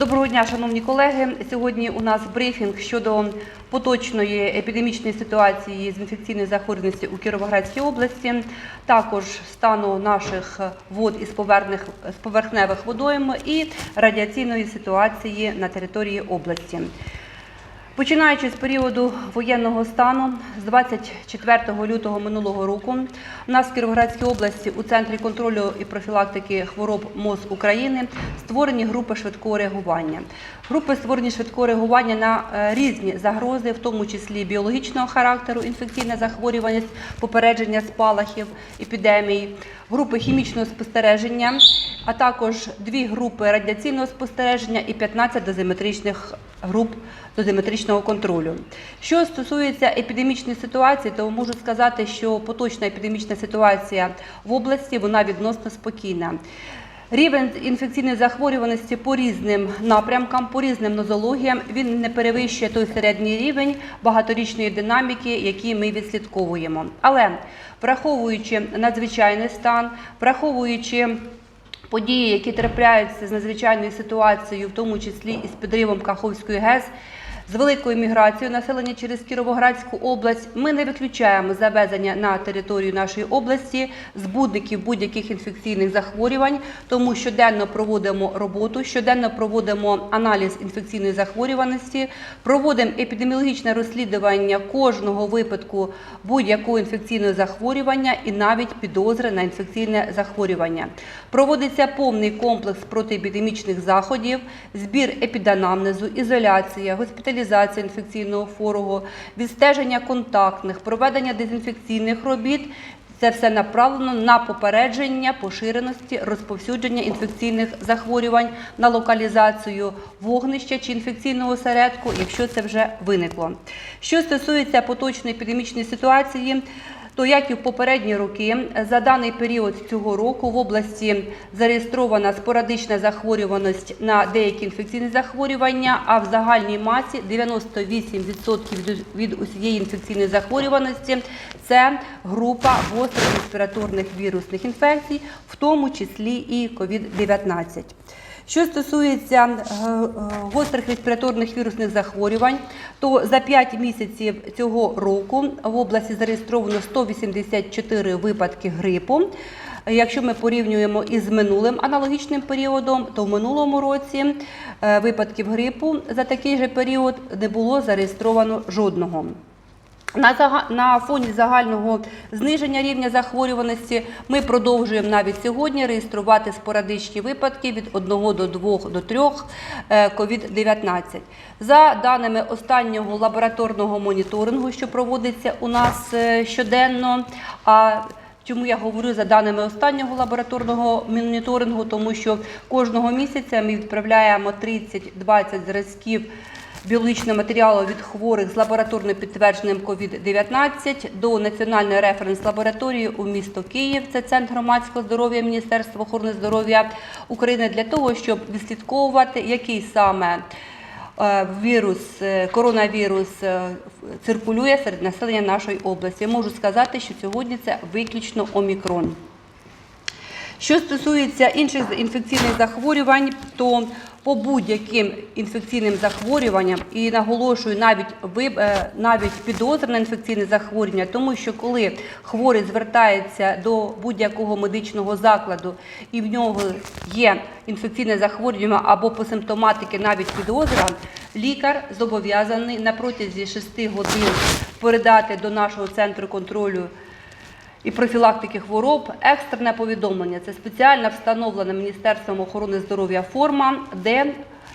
Доброго дня, шановні колеги. Сьогодні у нас брифінг щодо поточної епідемічної ситуації з інфекційної захворюваності у Кіровоградській області, також стану наших вод із поверхних з поверхневих водойм і радіаційної ситуації на території області. Починаючи з періоду воєнного стану, з 24 лютого минулого року, у нас в Кіровоградській області у центрі контролю і профілактики хвороб МОЗ України створені групи швидкого реагування. Групи створені швидкого реагування на е, різні загрози, в тому числі біологічного характеру, інфекційна захворюваність, попередження спалахів, епідемій, групи хімічного спостереження, а також дві групи радіаційного спостереження і 15 дозиметричних груп дозиметричного контролю. Що стосується епідемічної ситуації, то можу сказати, що поточна епідемічна ситуація в області вона відносно спокійна. Рівень інфекційної захворюваності по різним напрямкам, по різним нозологіям він не перевищує той середній рівень багаторічної динаміки, який ми відслідковуємо. Але враховуючи надзвичайний стан, враховуючи події, які трапляються з надзвичайною ситуацією, в тому числі із підривом Каховської ГЕС, з великою міграцією населення через Кіровоградську область, ми не виключаємо завезення на територію нашої області збудників будь-яких інфекційних захворювань, тому щоденно проводимо роботу, щоденно проводимо аналіз інфекційної захворюваності, проводимо епідеміологічне розслідування кожного випадку будь-якого інфекційного захворювання і навіть підозри на інфекційне захворювання. Проводиться повний комплекс протиепідемічних заходів, збір епіданамнезу, ізоляція, госпіталізація інфекційного хворого, відстеження контактних, проведення дезінфекційних робіт. Це все направлено на попередження поширеності розповсюдження інфекційних захворювань на локалізацію вогнища чи інфекційного осередку, якщо це вже виникло. Що стосується поточної епідемічної ситуації, то як і в попередні роки, за даний період цього року в області зареєстрована спорадична захворюваність на деякі інфекційні захворювання, а в загальній масі 98% від- усієї інфекційної захворюваності це група гострих респіраторних вірусних інфекцій, в тому числі і COVID-19. Що стосується е, гострих респіраторних вірусних захворювань, то за 5 місяців цього року в області зареєстровано 184 випадки грипу. Якщо ми порівнюємо із минулим аналогічним періодом, то в минулому році е, випадків грипу за такий же період не було зареєстровано жодного. На, фоні загального зниження рівня захворюваності ми продовжуємо навіть сьогодні реєструвати спорадичні випадки від 1 до 2 до 3 е, COVID-19. За даними останнього лабораторного моніторингу, що проводиться у нас е, щоденно, а Чому я говорю за даними останнього лабораторного моніторингу? Тому що кожного місяця ми відправляємо 30-20 зразків біологічного матеріалу від хворих з лабораторно підтвердженим COVID-19 до Національної референс-лабораторії у місто Київ. Це Центр громадського здоров'я Міністерства охорони здоров'я України для того, щоб відслідковувати, який саме е, вірус, е, коронавірус е, циркулює серед населення нашої області. Я можу сказати, що сьогодні це виключно омікрон. Що стосується інших інфекційних захворювань, то по будь-яким інфекційним захворюванням. І наголошую навіть е, навіть підозр на інфекційне захворювання, тому що коли хворий звертається до будь-якого медичного закладу і в нього є інфекційне захворювання або по симптоматики навіть підозра, лікар зобов'язаний на протязі 6 годин передати до нашого центру контролю і профілактики хвороб екстрене повідомлення. Це спеціально встановлена Міністерством охорони здоров'я форма, де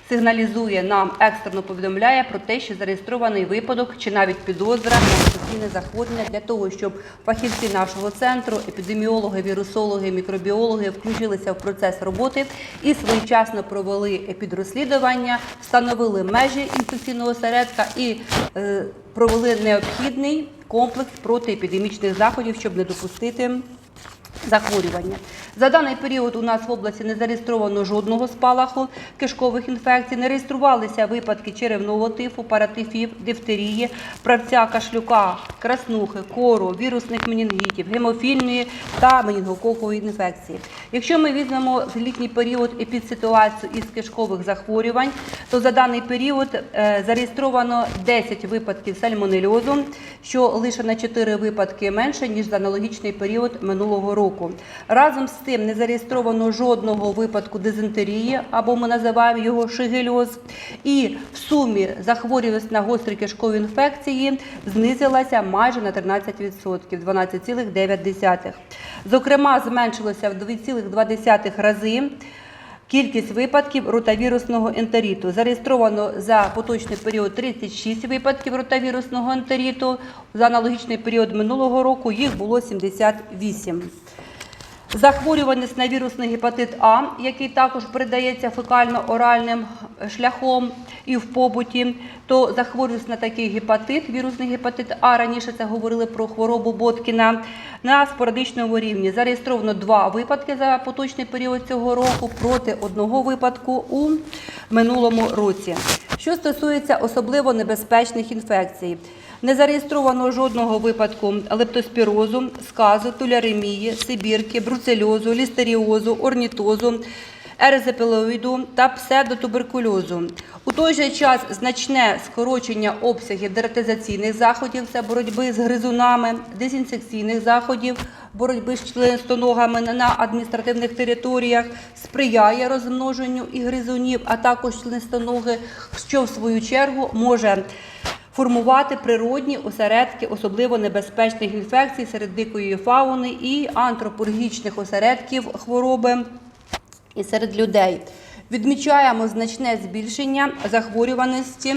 сигналізує нам, екстрено повідомляє про те, що зареєстрований випадок чи навіть підозра на інфекційне захворювання для того, щоб фахівці нашого центру, епідеміологи, вірусологи, мікробіологи включилися в процес роботи і своєчасно провели епідрозслідування, встановили межі інфекційного осередка і е, провели необхідний комплекс протиепідемічних заходів, щоб не допустити захворювання. За даний період у нас в області не зареєстровано жодного спалаху кишкових інфекцій, не реєструвалися випадки черевного тифу, паратифів, дифтерії, правця, кашлюка, краснухи, кору, вірусних менінгітів, гемофільної та менінгококової інфекції. Якщо ми візьмемо літній період епідситуацію із кишкових захворювань, то за даний період е, зареєстровано 10 випадків сальмонельозу, що лише на 4 випадки менше, ніж за аналогічний період минулого року. Разом з тим не зареєстровано жодного випадку дизентерії, або ми називаємо його шигельоз. І в сумі захворюваність на гострі кишкові інфекції знизилася майже на 13%, 12,9%. Зокрема, зменшилося в 2,2 рази кількість випадків ротавірусного ентеріту. Зареєстровано за поточний період 36 випадків ротавірусного ентеріту. За аналогічний період минулого року їх було 78. Захворюваність на вірусний гепатит А, який також передається фекально-оральним шляхом і в побуті, то захворюваність на такий гепатит, вірусний гепатит А, раніше це говорили про хворобу Боткіна, на спорадичному рівні. Зареєстровано два випадки за поточний період цього року проти одного випадку у минулому році. Що стосується особливо небезпечних інфекцій, не зареєстровано жодного випадку лептоспірозу, сказу, туляремії, сибірки, бруцельозу, лістеріозу, орнітозу, ерезепілоїду та псевдотуберкульозу. У той же час значне скорочення обсягів дератизаційних заходів це боротьби з гризунами, дезінсекційних заходів, боротьби з членистоногами на адміністративних територіях сприяє розмноженню і гризунів, а також членистоноги, що в свою чергу може формувати природні осередки особливо небезпечних інфекцій серед дикої фауни і антропологічних осередків хвороби і серед людей. Відмічаємо значне збільшення захворюваності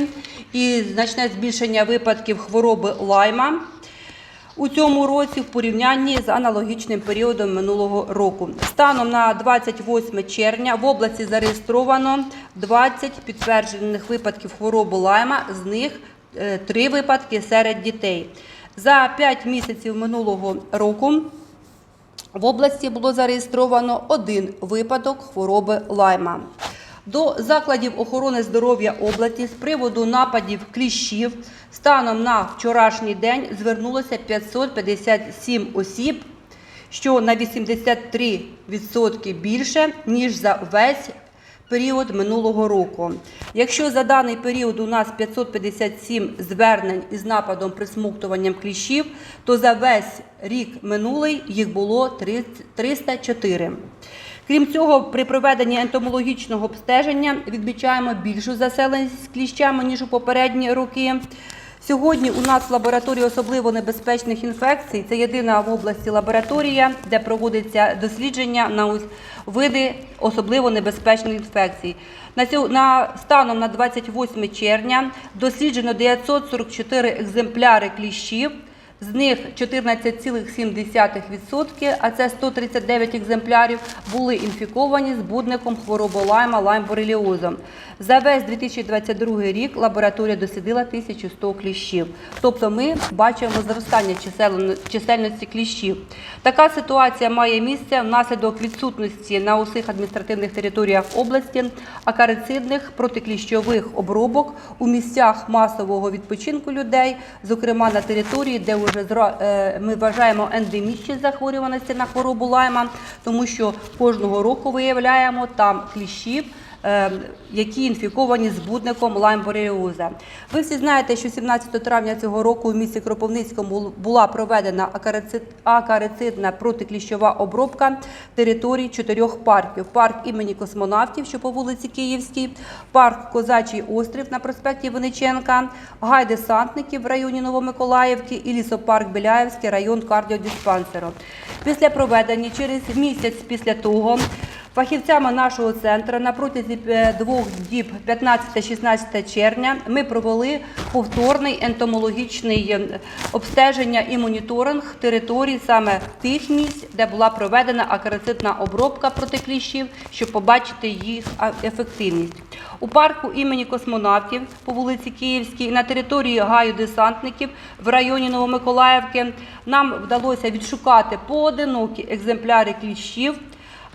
і значне збільшення випадків хвороби лайма у цьому році в порівнянні з аналогічним періодом минулого року. Станом на 28 червня в області зареєстровано 20 підтверджених випадків хвороби лайма, з них 3 випадки серед дітей. За 5 місяців минулого року в області було зареєстровано один випадок хвороби лайма. До закладів охорони здоров'я області з приводу нападів кліщів станом на вчорашній день звернулося 557 осіб, що на 83% більше, ніж за весь період минулого року. Якщо за даний період у нас 557 звернень із нападом присмоктуванням кліщів, то за весь рік минулий їх було 30 304. Крім цього, при проведенні ентомологічного обстеження відмічаємо більшу заселеність кліщами, ніж у попередні роки. Сьогодні у нас в лабораторії особливо небезпечних інфекцій. Це єдина в області лабораторія, де проводиться дослідження на види особливо небезпечних інфекцій. На станом на 28 червня досліджено 944 екземпляри кліщів. З них 14,7%, а це 139 екземплярів, були інфіковані збудником хвороби лайма лаймбореліозом. За весь 2022 рік лабораторія дослідила 1100 кліщів. Тобто ми бачимо зростання чисельності кліщів. Така ситуація має місце внаслідок відсутності на усіх адміністративних територіях області акарицидних протикліщових обробок у місцях масового відпочинку людей, зокрема на території, де вже е, ми вважаємо ендемічні захворюваності на хворобу лайма, тому що кожного року виявляємо там кліщів. Е, Які інфіковані збудником лаймбореліоза. Ви всі знаєте, що 17 травня цього року у місті Кропивницькому була проведена акарицид- акарицидна протикліщова обробка територій чотирьох парків: парк імені космонавтів, що по вулиці Київській, парк Козачий острів на проспекті Винниченка, гай десантників в районі Новомиколаївки і лісопарк Біляєвський, район кардіодиспансеру. Після проведення через місяць після того. Фахівцями нашого центру на протязі е, двох діб 15-16 червня ми провели повторний ентомологічний е, обстеження і моніторинг територій саме тих місць, де була проведена акарицидна обробка проти кліщів, щоб побачити їх ефективність. У парку імені космонавтів по вулиці Київській на території гаю десантників в районі Новомиколаївки нам вдалося відшукати поодинокі екземпляри кліщів.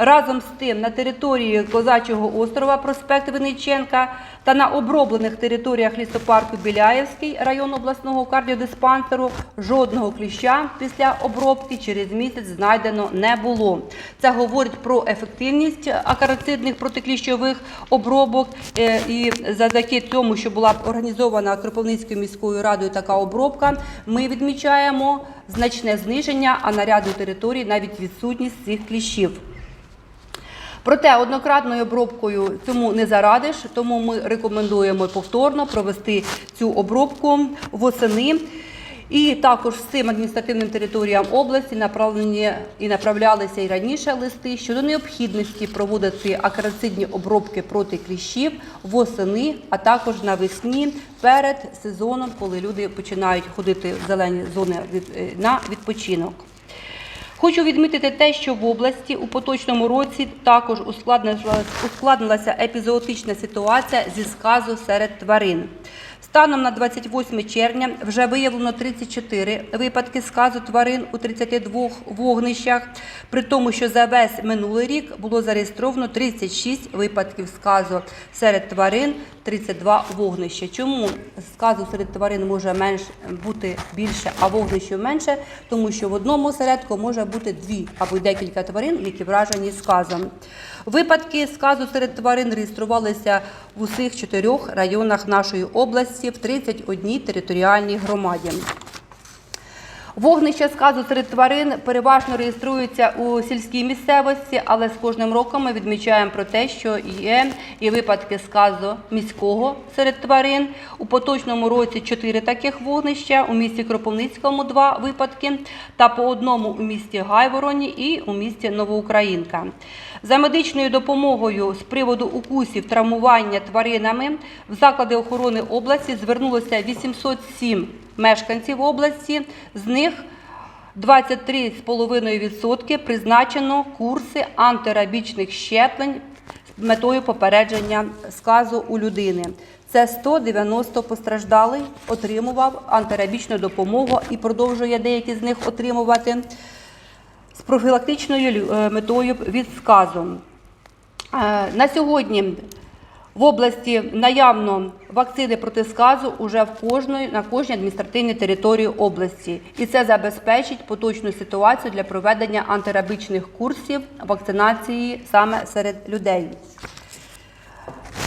Разом з тим, на території Козачого острова, проспект Винниченка та на оброблених територіях лісопарку Біляєвський, район обласного кардіодиспансеру, жодного кліща після обробки через місяць знайдено не було. Це говорить про ефективність акарицидних протикліщових обробок е, і завдяки тому, що була організована Кропивницькою міською радою така обробка, ми відмічаємо значне зниження, а на ряду територій навіть відсутність цих кліщів. Проте однократною обробкою цьому не зарадиш, тому ми рекомендуємо повторно провести цю обробку восени. І також цим адміністративним територіям області направлені і направлялися і раніше листи щодо необхідності проводити акарицидні обробки проти кліщів восени, а також навесні перед сезоном, коли люди починають ходити в зелені зони е, на відпочинок. Хочу відмітити те, що в області у поточному році також ускладнилася, епізоотична ситуація зі сказу серед тварин. Станом на 28 червня вже виявлено 34 випадки сказу тварин у 32 вогнищах, при тому, що за весь минулий рік було зареєстровано 36 випадків сказу серед тварин, 32 вогнища. Чому сказу серед тварин може менш бути більше, а вогнищів менше? Тому що в одному осередку може бути дві або декілька тварин, які вражені сказом. Випадки сказу серед тварин реєструвалися в усіх чотирьох районах нашої області в 31 територіальній громаді. Вогнища сказу серед тварин переважно реєструються у сільській місцевості, але з кожним роком ми відмічаємо про те, що є і випадки сказу міського серед тварин. У поточному році чотири таких вогнища, у місті Кропивницькому два випадки, та по одному у місті Гайвороні і у місті Новоукраїнка. За медичною допомогою з приводу укусів травмування тваринами в заклади охорони області звернулося 807 мешканців області, з них 23,5% призначено курси антирабічних щеплень з метою попередження сказу у людини. Це 190 постраждалий отримував антирабічну допомогу і продовжує деякі з них отримувати з профілактичною е, метою від сказу. Е, На сьогодні в області наявно вакцини проти сказу уже в кожної на кожній адміністративній території області, і це забезпечить поточну ситуацію для проведення антирабічних курсів вакцинації саме серед людей.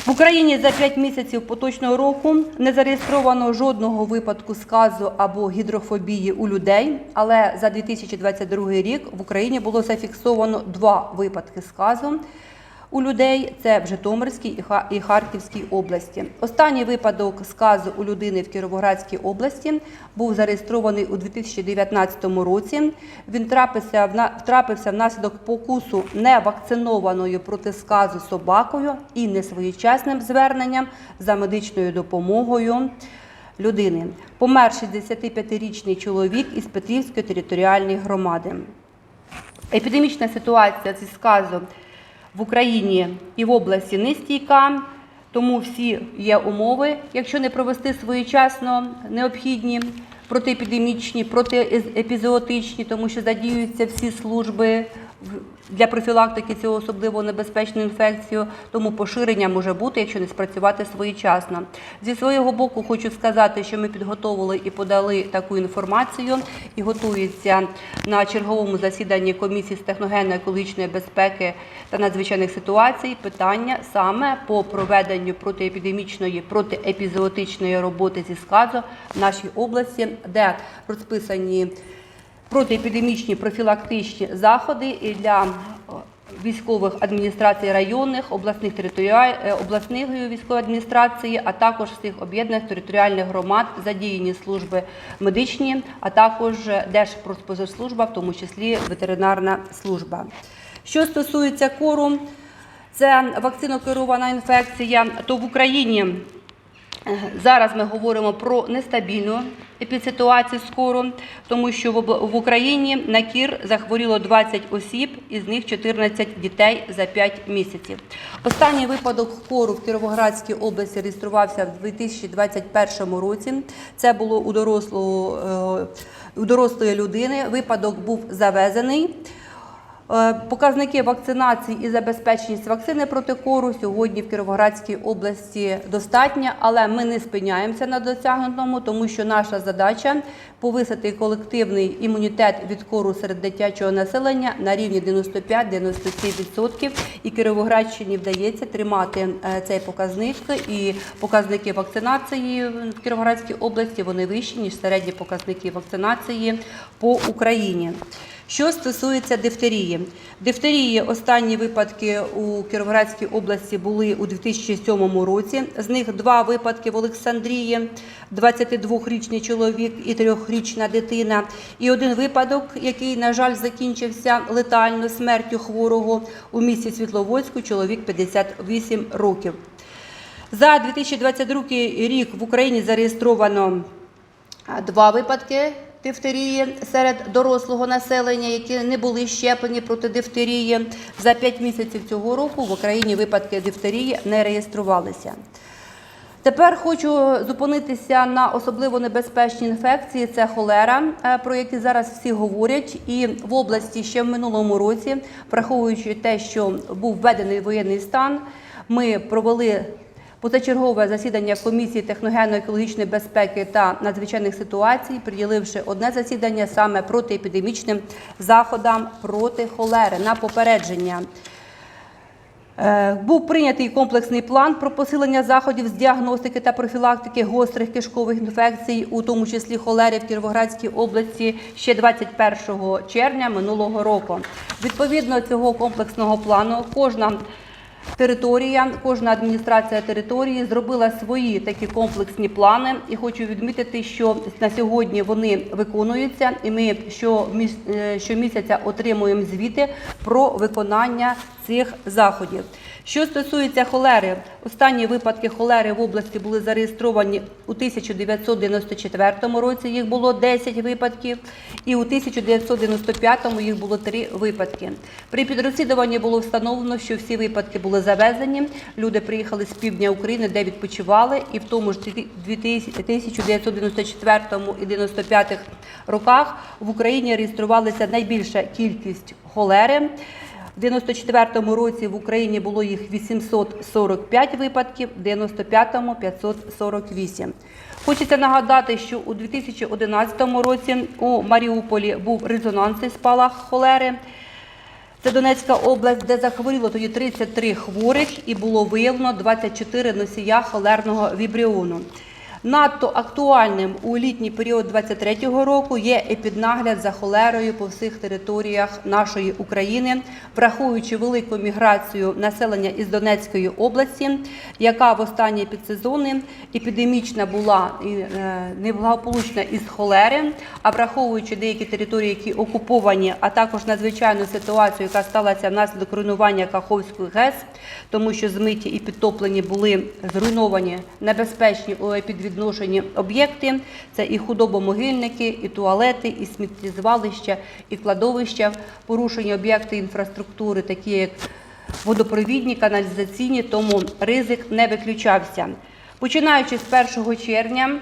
В Україні за 5 місяців поточного року не зареєстровано жодного випадку сказу або гідрофобії у людей, але за 2022 рік в Україні було зафіксовано два випадки сказу у людей. Це в Житомирській і Ха- і Харківській області. Останній випадок сказу у людини в Кіровоградській області був зареєстрований у 2019 році. Він трапився, вна- трапився внаслідок покусу невакцинованою проти сказу собакою і несвоєчасним зверненням за медичною допомогою людини. Помер 65-річний чоловік із Петрівської територіальної громади. Епідемічна ситуація зі сказом в Україні і в області не стійка, тому всі є умови, якщо не провести своєчасно необхідні протиепідемічні, протиепізоотичні, тому що задіюються всі служби для профілактики цього особливо небезпечної інфекції, тому поширення може бути, якщо не спрацювати своєчасно. Зі свого боку хочу сказати, що ми підготовили і подали таку інформацію і готується на черговому засіданні комісії з техногенно-екологічної безпеки та надзвичайних ситуацій питання саме по проведенню протиепідемічної, протиепізоотичної роботи зі сказу в нашій області, де розписані протиепідемічні профілактичні заходи і для е, військових адміністрацій районних, обласних е, обласних військової адміністрації, а також всіх об'єднаних територіальних громад, задіяні служби медичні, а також Держпродспоживслужба, в тому числі ветеринарна служба. Що стосується кору, це вакцинокерована інфекція, то в Україні Зараз ми говоримо про нестабільну епідситуацію скоро, тому що в Україні на кір захворіло 20 осіб, із них 14 дітей за 5 місяців. Останній випадок кору в Кіровоградській області реєструвався в 2021 році. Це було у дорослого е, у дорослої людини. Випадок був завезений. Е, Показники вакцинації і забезпеченість вакцини проти кору сьогодні в Кіровоградській області достатня, але ми не спиняємося на досягнутому, тому що наша задача повисити колективний імунітет від кору серед дитячого населення на рівні 95-97%. І Кіровоградщині вдається тримати е, цей показник. І показники вакцинації в Кіровоградській області вони вищі ніж середні показники вакцинації по Україні. Що стосується дифтерії, дифтерії останні випадки у Кіровоградській області були у 2007 році. З них два випадки в Олександрії, 22-річний чоловік і 3-річна дитина. І один випадок, який, на жаль, закінчився летально смертю хворого у місті Світловодську, чоловік 58 років. За 2022 рік в Україні зареєстровано два випадки дифтерії серед дорослого населення, які не були щеплені проти дифтерії. За 5 місяців цього року в Україні випадки дифтерії не реєструвалися. Тепер хочу зупинитися на особливо небезпечній інфекції. Це холера, е, про які зараз всі говорять. І в області ще в минулому році, враховуючи те, що був введений воєнний стан, ми провели позачергове засідання комісії техногенно-екологічної безпеки та надзвичайних ситуацій, приділивши одне засідання саме протиепідемічним заходам проти холери на попередження. Е, Був прийнятий комплексний план про посилення заходів з діагностики та профілактики гострих кишкових інфекцій, у тому числі холери в Кіровоградській області ще 21 червня минулого року. Відповідно цього комплексного плану кожна Територія, кожна адміністрація території зробила свої такі комплексні плани, і хочу відмітити, що на сьогодні вони виконуються, і ми е, щомісяця отримуємо звіти про виконання цих заходів. Що стосується холери, останні випадки холери в області були зареєстровані у 1994 році. Їх було 10 випадків, і у 1995 їх було 3 випадки. При підрозслідуванні було встановлено, що всі випадки були завезені. Люди приїхали з півдня України, де відпочивали, і в тому ж 1994 і 95 роках в Україні реєструвалася найбільша кількість холери. В 94-му році в Україні було їх 845 випадків, в 95-му 548. Хочеться нагадати, що у 2011 році у Маріуполі був резонансний спалах холери. Це Донецька область, де захворіло тоді 33 хворих і було виявлено 24 носія холерного вібріону. Надто актуальним у літній період 23-го року є епіднагляд за холерою по всіх територіях нашої України, враховуючи велику міграцію населення із Донецької області, яка в останні підсезони епідемічна була і е, неблагополучна із холери, а враховуючи деякі території, які окуповані, а також надзвичайну ситуацію, яка сталася внаслідок руйнування Каховської ГЕС, тому що змиті і підтоплені були зруйновані небезпечні у епідвідношенні об'єкти. Це і худобомогильники, і туалети, і сміттєзвалища, і кладовища, порушені об'єкти інфраструктури, такі як водопровідні, каналізаційні, тому ризик не виключався. Починаючи з 1 червня,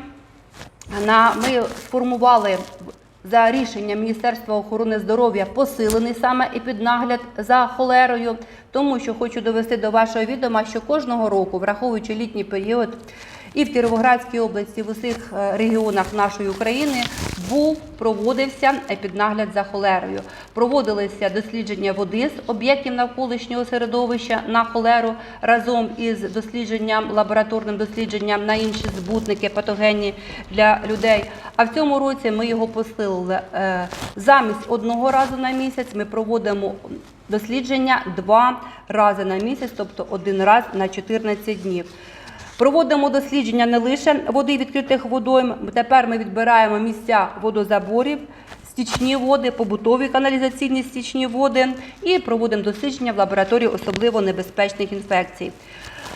ми сформували за рішенням Міністерства охорони здоров'я посилений саме епіднагляд за холерою, тому що хочу довести до вашого відома, що кожного року, враховуючи літній період, і в Кіровоградській області, в усіх е, регіонах нашої України був проводився епіднагляд за холерою. Проводилися дослідження води з об'єктів навколишнього середовища на холеру разом із дослідженням, лабораторним дослідженням на інші збутники патогенні для людей. А в цьому році ми його посилили Е, замість одного разу на місяць. Ми проводимо дослідження два рази на місяць, тобто один раз на 14 днів. Проводимо дослідження не лише води відкритих водойм. Тепер ми відбираємо місця водозаборів, стічні води, побутові каналізаційні стічні води і проводимо дослідження в лабораторії особливо небезпечних інфекцій.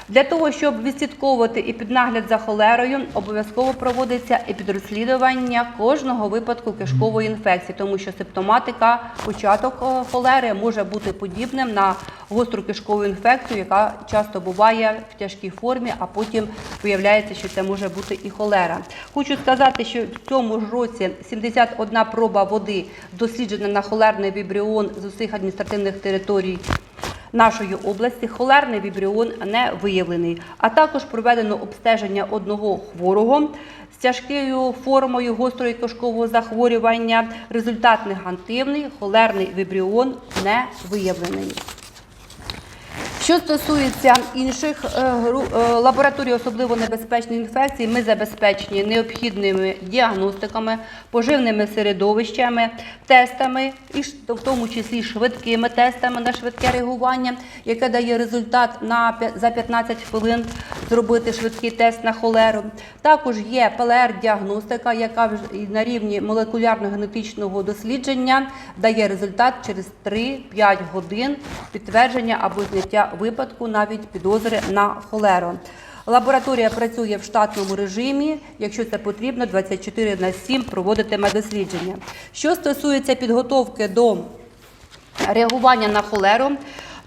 Для того, щоб відслідковувати і під нагляд за холерою, обов'язково проводиться епідрозслідування кожного випадку кишкової інфекції, тому що симптоматика, початок е, холери може бути подібним на гостру кишкову інфекцію, яка часто буває в тяжкій формі, а потім виявляється, що це може бути і холера. Хочу сказати, що в цьому ж році 71 проба води досліджена на холерний вібріон з усіх адміністративних територій нашої області холерний вібріон не виявлений, а також проведено обстеження одного хворого з тяжкою формою гострої кишкового захворювання. Результат негативний, холерний вібріон не виявлений. Що стосується інших е, е, лабораторій особливо небезпечних інфекцій, ми забезпечені необхідними діагностиками, поживними середовищами, тестами, і в тому числі швидкими тестами на швидке реагування, яке дає результат на за 15 хвилин зробити швидкий тест на холеру. Також є ПЛР-діагностика, яка на рівні молекулярно-генетичного дослідження дає результат через 3-5 годин підтвердження або зняття випадку навіть підозри на холеру. Лабораторія працює в штатному режимі. Якщо це потрібно, 24 на 7 проводитиме дослідження. Що стосується підготовки до реагування на холеру,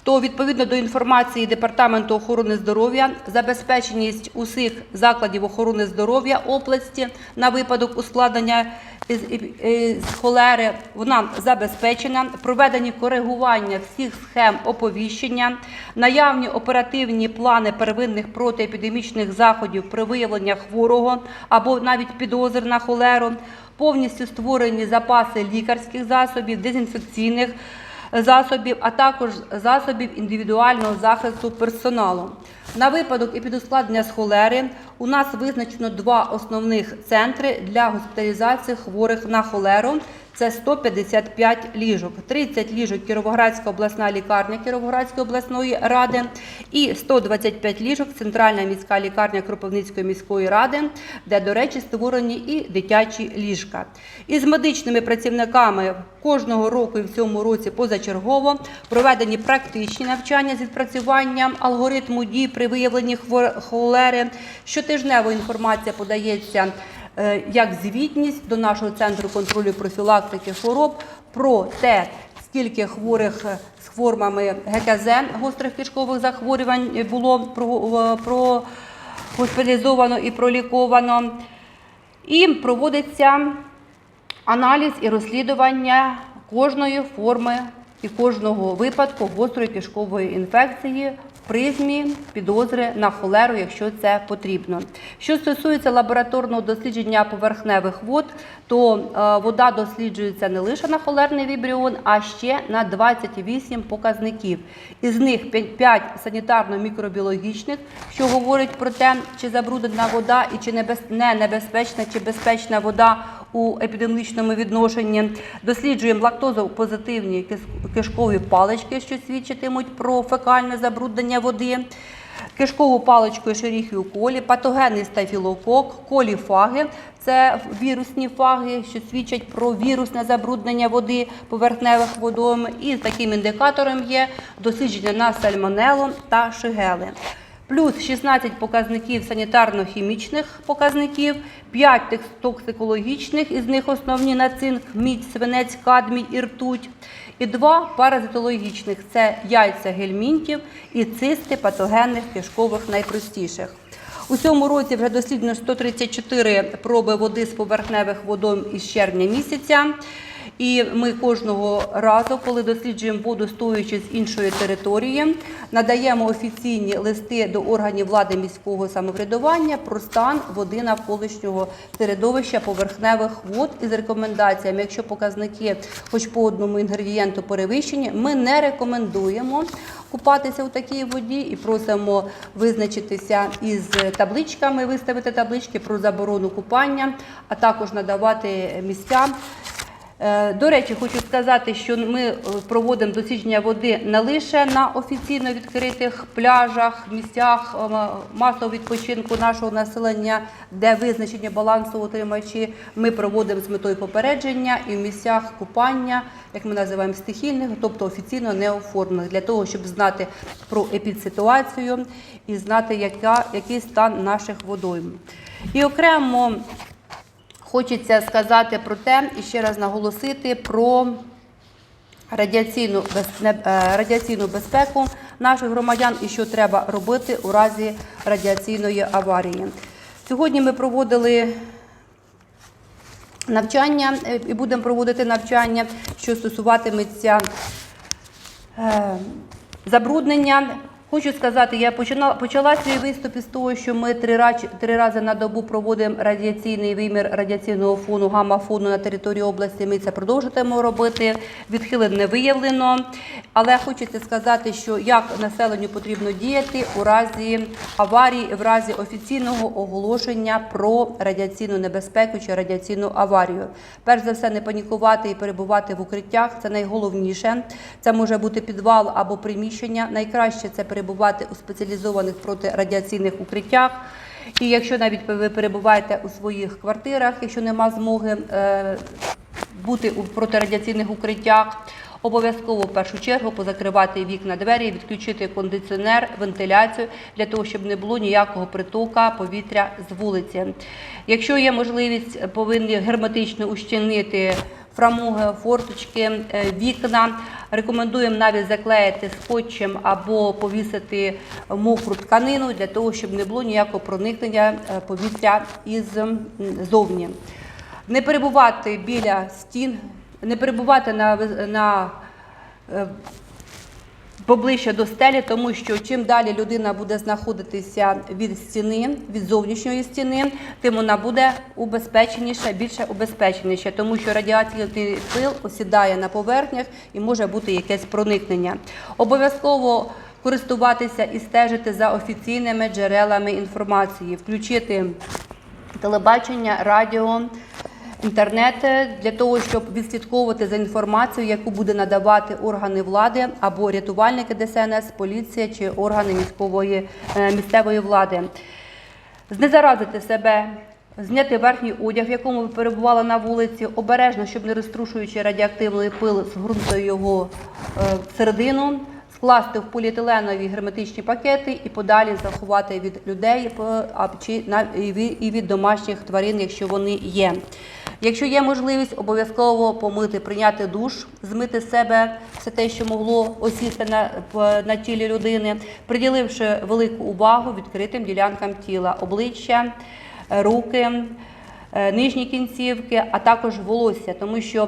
то відповідно до інформації Департаменту охорони здоров'я, забезпеченість усіх закладів охорони здоров'я області на випадок ускладнення із холери вона забезпечена. Проведені коригування всіх схем оповіщення, наявні оперативні плани первинних протиепідемічних заходів при виявленні хворого або навіть підозр на холеру, повністю створені запаси лікарських засобів, дезінфекційних засобів, а також засобів індивідуального захисту персоналу. На випадок епідоскладення з холери у нас визначено два основних центри для госпіталізації хворих на холеру. Це 155 ліжок, 30 ліжок Кіровоградська обласна лікарня Кіровоградської обласної ради і 125 ліжок Центральна міська лікарня Кропивницької міської ради, де, до речі, створені і дитячі ліжка. Із медичними працівниками кожного року і в цьому році позачергово проведені практичні навчання з відпрацюванням алгоритму дій при виявленні холери. Щотижнево інформація подається як звітність до нашого центру контролю профілактики хвороб про те, скільки хворих е, з формами ГКЗ гострих кишкових захворювань було про, госпіталізовано і проліковано. І проводиться аналіз і розслідування кожної форми і кожного випадку гострої кишкової інфекції призмі підозри на холеру, якщо це потрібно. Що стосується лабораторного дослідження поверхневих вод, то е, вода досліджується не лише на холерний вібріон, а ще на 28 показників. Із них 5 санітарно-мікробіологічних, що говорить про те, чи забруднена вода і чи не небезпечна чи безпечна вода у епідемічному відношенні. Досліджуємо лактозопозитивні кишкові палички, що свідчитимуть про фекальне забруднення води. Кишкову паличку Ешеріхію колі, патогенний стафілокок, коліфаги це вірусні фаги, що свідчать про вірусне забруднення води поверхневих водойм. І таким індикатором є дослідження на сальмонелу та шигели. Плюс 16 показників санітарно-хімічних показників, 5 текс- токсикологічних, із них основні на цинк, мідь, свинець, кадмій і ртуть. І два паразитологічних це яйця гельмінтів і цисти патогенних кишкових найпростіших. У цьому році вже досліджено 134 проби води з поверхневих водойм із червня місяця. І ми кожного разу, коли досліджуємо воду, стоячи з іншої території, надаємо офіційні листи до органів влади міського самоврядування про стан води навколишнього середовища поверхневих вод із рекомендаціями. Якщо показники хоч по одному інгредієнту перевищені, ми не рекомендуємо купатися у такій воді і просимо визначитися із табличками, виставити таблички про заборону купання, а також надавати місця До речі, хочу сказати, що ми е, проводимо дослідження води не лише на офіційно відкритих пляжах, місцях е, масового відпочинку нашого населення, де визначені балансоутримачі. Ми проводимо з метою попередження і в місцях купання, як ми називаємо стихійних, тобто офіційно неоформлених, для того, щоб знати про епідситуацію і знати, яка, який стан наших водойм. І окремо Хочеться сказати про те і ще раз наголосити про радіаційну, е, радіаційну безпеку наших громадян і що треба робити у разі радіаційної аварії. Сьогодні ми проводили навчання е, і будемо проводити навчання, що стосуватиметься Е, забруднення. Хочу сказати, я починала почала свій виступ із того, що ми три рази, три рази на добу проводимо радіаційний вимір радіаційного фону, гамма-фону на території області. Ми це продовжуємо робити. Відхилень не виявлено. Але хочеться сказати, що як населенню потрібно діяти у разі аварії, в разі офіційного оголошення про радіаційну небезпеку чи радіаційну аварію. Перш за все, не панікувати і перебувати в укриттях. Це найголовніше. Це може бути підвал або приміщення. Найкраще це перебувати у спеціалізованих протирадіаційних укриттях. І якщо навіть ви перебуваєте у своїх квартирах, якщо нема змоги е, бути у протирадіаційних укриттях, обов'язково в першу чергу позакривати вікна двері, відключити кондиціонер, вентиляцію для того, щоб не було ніякого притока повітря з вулиці. Якщо є можливість, повинні герметично ущільнити фрамуги, форточки, е, вікна. Рекомендуємо навіть заклеїти скотчем або повісити мокру тканину для того, щоб не було ніякого проникнення е, повітря із зовні. Не перебувати біля стін, не перебувати на, на е, поближче до стелі, тому що чим далі людина буде знаходитися від стіни, від зовнішньої стіни, тим вона буде убезпеченіша, більше убезпеченіша, тому що радіаційний пил осідає на поверхнях і може бути якесь проникнення. Обов'язково користуватися і стежити за офіційними джерелами інформації, включити телебачення, радіо, інтернет для того, щоб відслідковувати за інформацією, яку буде надавати органи влади або рятувальники ДСНС, поліція чи органи міської е, місцевої влади. Знезаразити себе. Зняти верхній одяг, в якому ви перебували на вулиці, обережно, щоб не розтрушуючи радіоактивний пил, згрунути його е, всередину, скласти в поліетиленові герметичні пакети і подалі заховати від людей е, і від домашніх тварин, якщо вони є. Якщо є можливість, обов'язково помити, прийняти душ, змити з себе все те, що могло осісти на, на тілі людини, приділивши велику увагу відкритим ділянкам тіла, обличчя, е, руки. е, Нижні кінцівки, а також волосся, тому що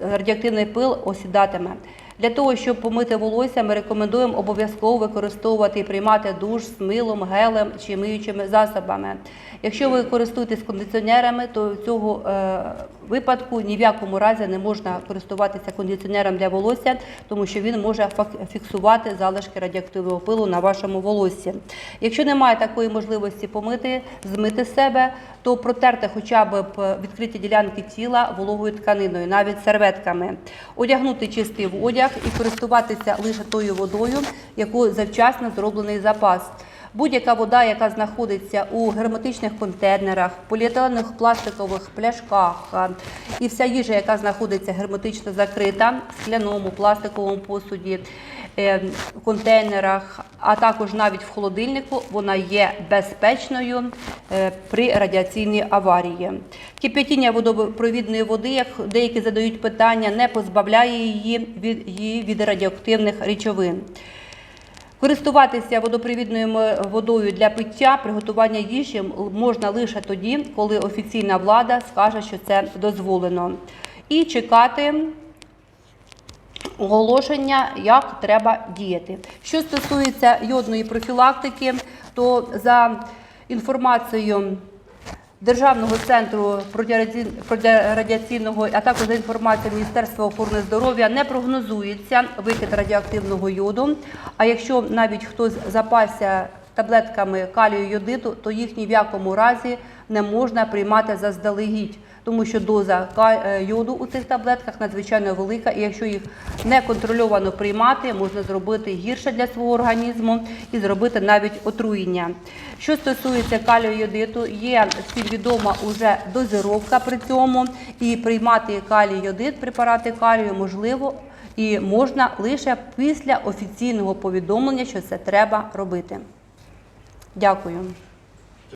радіоактивний пил осідатиме. Для того, щоб помити волосся, ми рекомендуємо обов'язково використовувати і приймати душ з милом, гелем чи миючими засобами. Якщо ви користуєтесь кондиціонерами, то цього е, випадку ні в якому разі не можна користуватися кондиціонером для волосся, тому що він може фіксувати залишки радіоактивного пилу на вашому волоссі. Якщо немає такої можливості помити, змити себе, то протерте хоча б відкриті ділянки тіла вологою тканиною, навіть серветками, одягнути чистий одяг і користуватися лише тою водою, яку завчасно зроблений запас. Будь-яка вода, яка знаходиться у герметичних контейнерах, поліетилених пластикових пляшках, і вся їжа, яка знаходиться герметично закрита в скляному, пластиковому посуді, е, в контейнерах, а також навіть в холодильнику, вона є безпечною е, при радіаційній аварії. Кип'ятіння водопровідної води, як деякі задають питання, не позбавляє її від, її від радіоактивних речовин. Користуватися водопровідною водою для пиття, приготування їжі можна лише тоді, коли офіційна влада скаже, що це дозволено. І чекати оголошення, як треба діяти. Що стосується йодної профілактики, то за інформацією Державного центру протирадіацій- протирадіаційного, а також за інформацією Міністерства охорони здоров'я, не прогнозується вихід радіоактивного йоду. А якщо навіть хтось запасся таблетками калію йодиту, то їх ні в якому разі не можна приймати заздалегідь, тому що доза е, йоду у цих таблетках надзвичайно велика, і якщо їх неконтрольовано приймати, можна зробити гірше для свого організму і зробити навіть отруєння. Що стосується калію є всім відома уже дозировка при цьому, і приймати калій препарати калію можливо. І можна лише після офіційного повідомлення, що це треба робити. Дякую.